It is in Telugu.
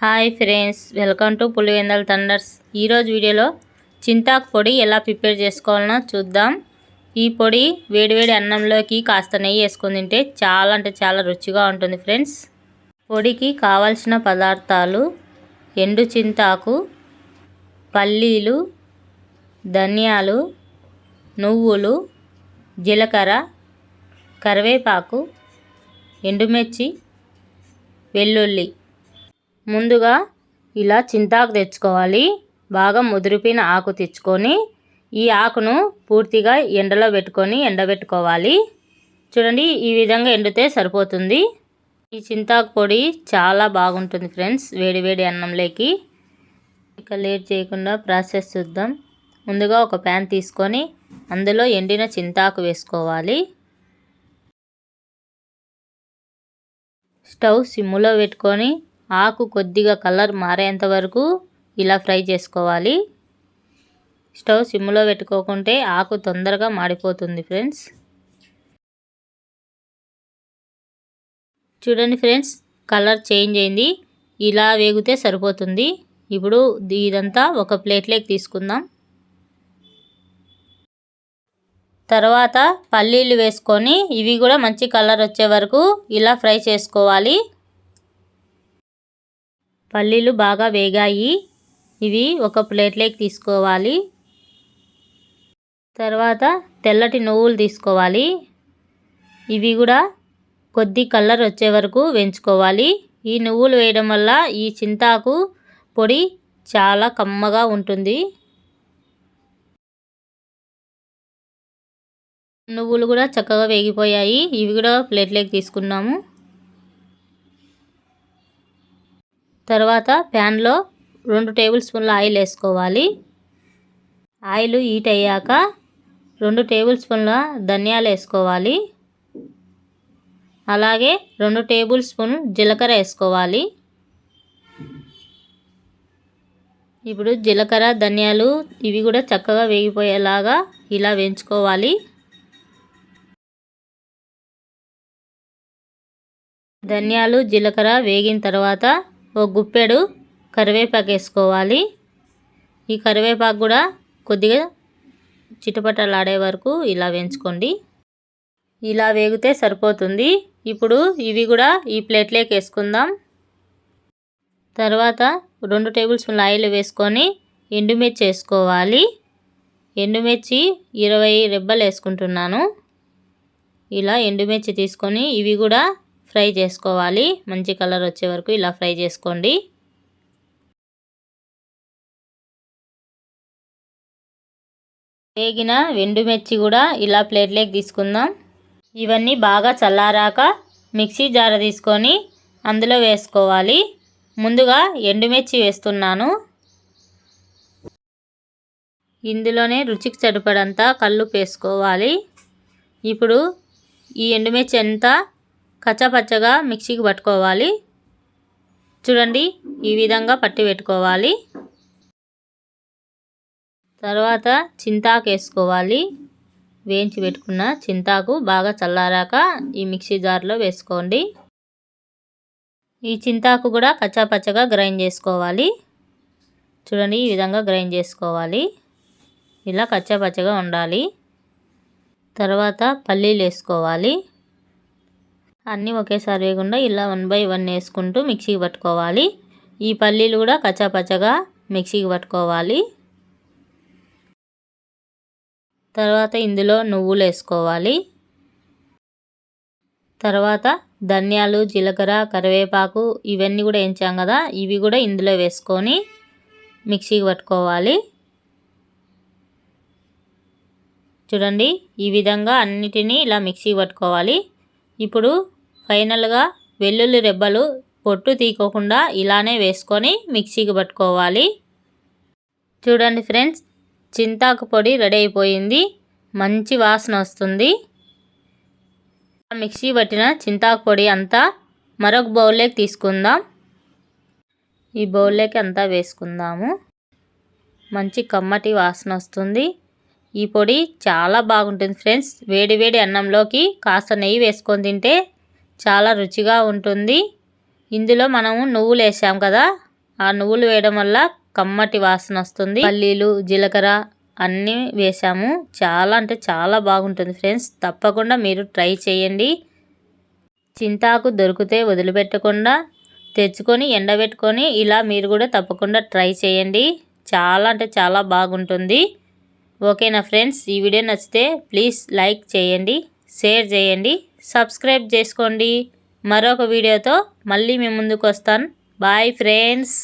Hi friends welcome to Pulivendula thunders. ఈరోజు వీడియోలో చింతాకు పొడి ఎలా ప్రిపేర్ చేసుకోవాలనో చూద్దాం. ఈ పొడి వేడివేడి అన్నంలోకి కాస్త నెయ్యి వేసుకుని తింటే చాలా అంటే చాలా రుచిగా ఉంటుంది ఫ్రెండ్స్. పొడికి కావలసిన పదార్థాలు ఎండు చింతాకు పల్లీలు ధనియాలు నువ్వులు జీలకర్ర కరివేపాకు ఎండుమిర్చి వెల్లుల్లి. ముందుగా ఇలా చింతాకు తెచ్చుకోవాలి. బాగా ముదిరిపోయిన ఆకు తెచ్చుకొని ఈ ఆకును పూర్తిగా ఎండలో పెట్టుకొని ఎండబెట్టుకోవాలి. చూడండి ఈ విధంగా ఎండితే సరిపోతుంది. ఈ చింతాకు పొడి చాలా బాగుంటుంది ఫ్రెండ్స్ వేడి వేడి అన్నంలోకి. ఇక లేట్ చేయకుండా ప్రాసెస్ చూద్దాం. ముందుగా ఒక ప్యాన్ తీసుకొని అందులో ఎండిన చింతాకు వేసుకోవాలి. స్టవ్ సిమ్లో పెట్టుకొని ఆకు కొద్దిగా కలర్ మారేంత వరకు ఇలా ఫ్రై చేసుకోవాలి. స్టవ్ సిమ్లో పెట్టుకోకుంటే ఆకు తొందరగా మాడిపోతుంది ఫ్రెండ్స్. చూడండి ఫ్రెండ్స్ కలర్ చేంజ్ అయింది. ఇలా వేగితే సరిపోతుంది. ఇప్పుడు ఇదంతా ఒక ప్లేట్లోకి తీసుకుందాం. తర్వాత పల్లీలు వేసుకొని ఇవి కూడా మంచి కలర్ వచ్చే వరకు ఇలా ఫ్రై చేసుకోవాలి. పల్లీలు బాగా వేగాయి. ఇవి ఒక ప్లేట్లోకి తీసుకోవాలి. తర్వాత తెల్లటి నువ్వులు తీసుకోవాలి. ఇవి కూడా కొద్ది కలర్ వచ్చే వరకు వేయించుకోవాలి. ఈ నువ్వులు వేయడం వల్ల ఈ చింతాకు పొడి చాలా కమ్మగా ఉంటుంది. నువ్వులు కూడా చక్కగా వేగిపోయాయి. ఇవి కూడా ప్లేట్లోకి తీసుకున్నాము. తర్వాత ప్యాన్లో రెండు టేబుల్ స్పూన్ల ఆయిల్ వేసుకోవాలి. ఆయిల్ హీట్ అయ్యాక రెండు టేబుల్ స్పూన్ల ధనియాలు వేసుకోవాలి. అలాగే రెండు టేబుల్ స్పూన్ జీలకర్ర వేసుకోవాలి. ఇప్పుడు జీలకర్ర ధనియాలు ఇవి కూడా చక్కగా వేగిపోయేలాగా ఇలా వేయించుకోవాలి. ధనియాలు జీలకర్ర వేగిన తర్వాత ఒక గుప్పెడు కరివేపాకు వేసుకోవాలి. ఈ కరివేపాకు కూడా కొద్దిగా చిటపటలాడే వరకు ఇలా వేయించుకోండి. ఇలా వేగితే సరిపోతుంది. ఇప్పుడు ఇవి కూడా ఈ ప్లేట్లోకి వేసుకుందాం. తర్వాత రెండు టేబుల్ స్పూన్ల ఆయిల్ వేసుకొని ఎండుమిర్చి వేసుకోవాలి. ఎండుమిర్చి ఇరవై రెబ్బలు వేసుకుంటున్నాను. ఇలా ఎండుమిర్చి తీసుకొని ఇవి కూడా ఫ్రై చేసుకోవాలి. మంచి కలర్ వచ్చే వరకు ఇలా ఫ్రై చేసుకోండి. వేగిన ఎండుమిర్చి కూడా ఇలా ప్లేట్లోకి తీసుకుందాం. ఇవన్నీ బాగా చల్లారాక మిక్సీ జార తీసుకొని అందులో వేసుకోవాలి. ముందుగా ఎండుమిర్చి వేస్తున్నాను. ఇందులోనే రుచికి సరిపడంతా కళ్ళు వేసుకోవాలి. ఇప్పుడు ఈ ఎండుమిర్చి అంతా కచ్చపచ్చగా మిక్సీకి పట్టుకోవాలి. చూడండి ఈ విధంగా పట్టి పెట్టుకోవాలి. తర్వాత చింతాకు వేసుకోవాలి. వేయించి పెట్టుకున్న చింతాకు బాగా చల్లారాక ఈ మిక్సీ జార్లో వేసుకోండి. ఈ చింతాకు కూడా కచ్చాపచ్చగా గ్రైండ్ చేసుకోవాలి. చూడండి ఈ విధంగా గ్రైండ్ చేసుకోవాలి. ఇలా కచ్చాపచ్చగా ఉండాలి. తర్వాత పల్లీలు వేసుకోవాలి. అన్నీ ఒకేసారి వేయకుండా ఇలా వన్ బై వన్ వేసుకుంటూ మిక్సీకి పట్టుకోవాలి. ఈ పల్లీలు కూడా కచ్చాపచ్చగా మిక్సీకి పట్టుకోవాలి. తర్వాత ఇందులో నువ్వులు వేసుకోవాలి. తర్వాత ధనియాలు జీలకర్ర కరివేపాకు ఇవన్నీ కూడా వేయించాం కదా ఇవి కూడా ఇందులో వేసుకొని మిక్సీకి పట్టుకోవాలి. చూడండి ఈ విధంగా అన్నిటినీ ఇలా మిక్సీకి పట్టుకోవాలి. ఇప్పుడు ఫైనల్గా వెల్లుల్లి రెబ్బలు పొట్టు తీకోకుండా ఇలానే వేసుకొని మిక్సీకి పట్టుకోవాలి. చూడండి ఫ్రెండ్స్ చింతాకు పొడి రెడీ అయిపోయింది. మంచి వాసన వస్తుంది. మిక్సీ పట్టిన చింతాకు పొడి అంతా మరొక బౌల్లోకి తీసుకుందాం. ఈ బౌల్లోకి అంతా వేసుకుందాము. మంచి కమ్మటి వాసన వస్తుంది. ఈ పొడి చాలా బాగుంటుంది ఫ్రెండ్స్. వేడి వేడి అన్నంలోకి కాస్త నెయ్యి వేసుకొని తింటే చాలా రుచిగా ఉంటుంది. ఇందులో మనము నువ్వులు వేసాం కదా ఆ నువ్వులు వేయడం వల్ల కమ్మటి వాసన వస్తుంది. పల్లీలు జీలకర్ర అన్నీ వేసాము. చాలా అంటే చాలా బాగుంటుంది ఫ్రెండ్స్. తప్పకుండా మీరు ట్రై చేయండి. చింతాకు దొరికితే వదిలిపెట్టకుండా తెచ్చుకొని ఎండబెట్టుకొని ఇలా మీరు కూడా తప్పకుండా ట్రై చేయండి. చాలా అంటే చాలా బాగుంటుంది. ఓకేనా ఫ్రెండ్స్? ఈ వీడియో నచ్చితే ప్లీజ్ లైక్ చేయండి షేర్ చేయండి. సబ్స్క్రైబ్ చేసుకోండి. మరొక వీడియోతో మళ్ళీ మీ ముందుకు వస్తాను. Bye friends